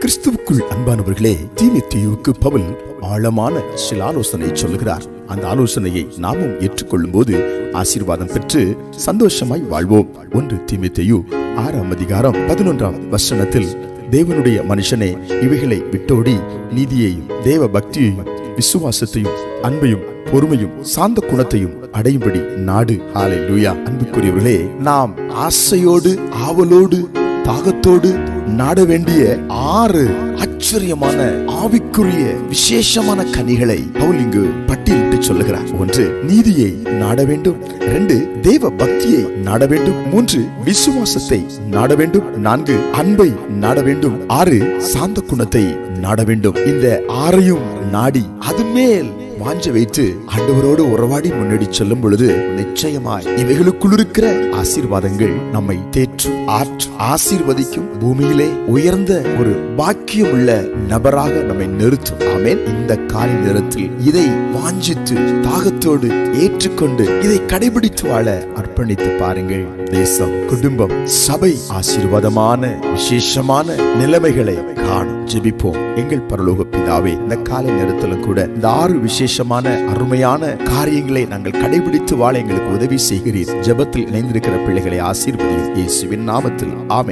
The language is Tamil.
கிறிஸ்துவுக்குள் அன்பானவர்களே தீமித்தியுக்கு பவுல் ஆழமான சில ஆலோசனை சொல்லுகிறார். அந்த ஆலோசனையை நாமும் ஏற்றுக்கொள்ளும் போது ஆசீர்வாதம் பெற்று சந்தோஷமாய் வாழ்வோம். ஒன்று தீமித்தையு ஆறாம் அதிகாரம் பதினொன்றாம் வசனத்தில் தேவனுடைய மனுஷனே இவைகளை விட்டோடி நீதியையும் தேவ பக்தியையும் விசுவாசத்தையும் அன்பையும் பொறுமையும் சாந்த குணத்தையும் அடையும்படி நாடு. ஆலை லூயா அன்புக்குரியவர்களே நாம் ஆசையோடு ஆவலோடு தாகத்தோடு நாட வேண்டிய ஆறு ஆச்சரியமான ஆவிக்குரிய விசேஷமான கனிகளை பவுல் இங்கு பட்டியலிட்டு சொல்லுகிறார். ஒன்று நீதியை நாட வேண்டும் ரெண்டு தேவ பக்தியை நாட வேண்டும் மூன்று விசுவாசத்தை நாட வேண்டும் நான்கு அன்பை நாட வேண்டும் ஆறு சாந்த குணத்தை நாட வேண்டும் இந்த ஆறையும் நாடி அது மேல் வாஞ்ச வைத்து ஆண்டவரோடு உறவாடி முன்னாடி செல்லும் பொழுது நிச்சயமாய் இவைகளுக்குள் இருக்கிற ஆசீர்வாதங்கள் நம்மை தேற்று ஆற்று ஆசீர்வதிக்கும் பூமியிலே உயர்ந்த ஒரு பாக்கியம் உள்ள நபராக நம்மை நிறுத்தும். ஆமேன். இந்த காலை நேரத்தில் இதை வாஞ்சித்து தாகத்தோடு ஏற்றுக்கொண்டு இதை கடைபிடித்து வாழ அர்ப்பணித்து பாருங்கள். தேசம் குடும்பம் சபை ஆசீர்வாதமான விசேஷமான நிலைமைகளை காணும். ஜெபிப்போம். எங்கள் பரலோக பிதாவே இந்த காலை நேரத்திலும் கூட இந்த ஆறு விசேஷமான அருமையான காரியங்களை நாங்கள் கடைபிடித்து வாழ எங்களுக்கு உதவி செய்கிறீர். ஜெபத்தில் இணைந்திருக்கிற பிள்ளைகளை ஆசீர்வதியும் இயேசுவின் நாமத்தில். ஆமே